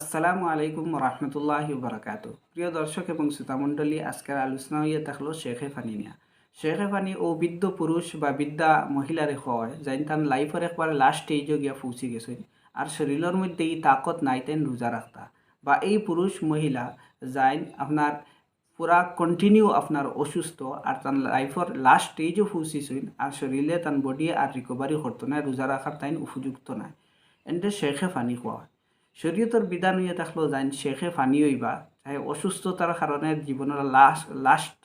আসসালামু আলাইকুম রহমতুল্লাহি বারাকাত প্রিয় দর্শক এবং শ্রোতামণ্ডলী, আজকের আলোচনা হইয়া থাকল শেখে ফানি নিয়া। শেখে ফানি ও বৃদ্ধ পুরুষ বা বৃদ্ধা মহিলারে হয় যাই তান লাইফের একবার লাস্ট স্টেজও গিয়া পৌঁছে গেছেন। আর শরীরের মধ্যে এই তাকত নাই তেন রোজা রাখতা। বা এই পুরুষ মহিলা যাই আপনার পুরা কন্টিনিউ আপনার অসুস্থ আর তার লাইফের লাস্ট স্টেজও পৌঁছিছেন আর শরীরে তার বডি আর রিকভারি করতো না, রোজা রাখার তাইন উপযুক্ত নাই। এনতে শেখে ফানি খোয়া শরীয়তর বিধান হইয়া থাকলেও জান শেখে ফানি হইবা। চাই অসুস্থতার কারণে জীবনের লাস্ট লাস্ট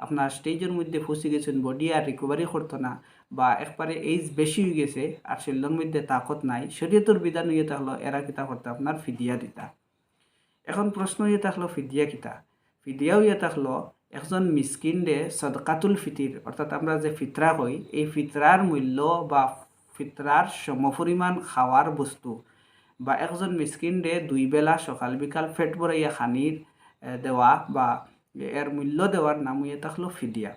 আপনার স্টেজের মধ্যে ফসে গেছেন বডি আর রিকভারি করতো না, বা একবারে এইজ বেশি হয়ে গেছে আর শরীরের মধ্যে তাকত নাই। শরীয়তর বিধান হইয়া থাকল এরা কিতা করতে আপনার ফিদিয়া দিতা। এখন প্রশ্ন হইয়া থাকল ফিদিয়া কিতা? ফিদিয়া হইয়া থাকল একজন মিসকিন রে সদকাতুল ফিতির অর্থাৎ আমরা যে ফিতরা কই এই ফিতরার মূল্য বা ফিতরার সমপরিমাণ খাওয়ার বস্তু বা একজন মিসকিন রে দুই বেলা সকাল বিকাল ফেট ভরাইয়া খানির দেওয়া বা এর মূল্য দেওয়ার নাম হইয়া থাকল ফিদিয়া।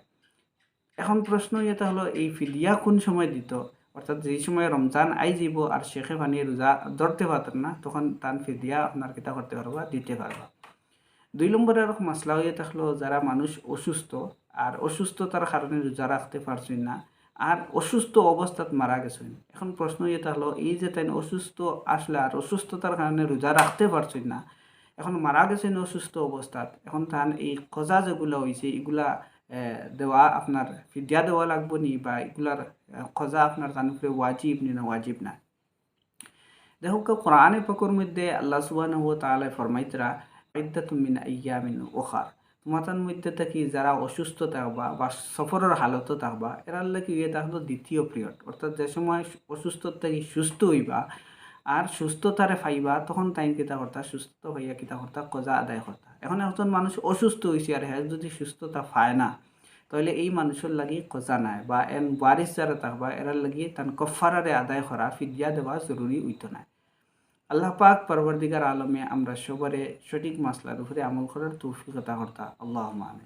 এখন প্রশ্ন ইয়ে হলো এই ফিদিয়া কোন সময় দিত? অর্থাৎ যেই সময় রমজান আই যাব আর শেখে পানি রোজা ধরতে পারতেন না, তখন তান ফিদিয়া আপনার কিতা করতে পারবা দিতে পারবা দুই নম্বরের মশলা হয়ে থাকল যারা মানুষ অসুস্থ আর অসুস্থতার কারণে রোজা রাখতে পারছেন না আর অসুস্থ অবস্থাত মারা গেছেন। এখন প্রশ্ন এটা হলো, এই যে তাই অসুস্থ আসলে আর অসুস্থতার কারণে রোজা রাখতে পারছেন না। এখন মারা গেছেন অসুস্থ অবস্থাত এখন তান এই কজা যেগুলো হয়েছে এগুলা দেওয়া আপনার ফিদিয়া দেওয়া লাগবো নি বা এগুলার কজা আপনার তান উপরে ওয়াজিব নি না ওয়াজিব না। দেখো কোরআনে পাকর মধ্যে আল্লাহ সুবাহ তাআলা ফরমাইতরা ইদ্দাতুম মিন আইয়ামিন ওখার তোমাতার মধ্যে থাকি যারা অসুস্থ থাকবা বা সফরের হালত থাকবা এরার লাগি ইয়ে থাকল দ্বিতীয় পিরিয়ড অর্থাৎ যে সময় অসুস্থ থাকি সুস্থ হইবা আর সুস্থতারে ফাইবা, তখন তাই কিতা করতা? সুস্থ হইয়া কিতা করতা? কজা আদায় করতা? এখন একজন মানুষ অসুস্থ হয়েছে আর হ্যাঁ যদি সুস্থতা পায় না তাহলে এই মানুষের লাগি কজা নাই বা এন বারিশ যারা থাকবা এরার লাগি তান কফারারে আদায় করা, ফিদিয়া দেওয়া জরুরি হইতো না আল্লাহ পাক পরবর্তীকার আলমে আমরা সবারে সঠিক মাসলার উপরে আমল করার তৌফিকতা কর্তা। আল্লাহ মানে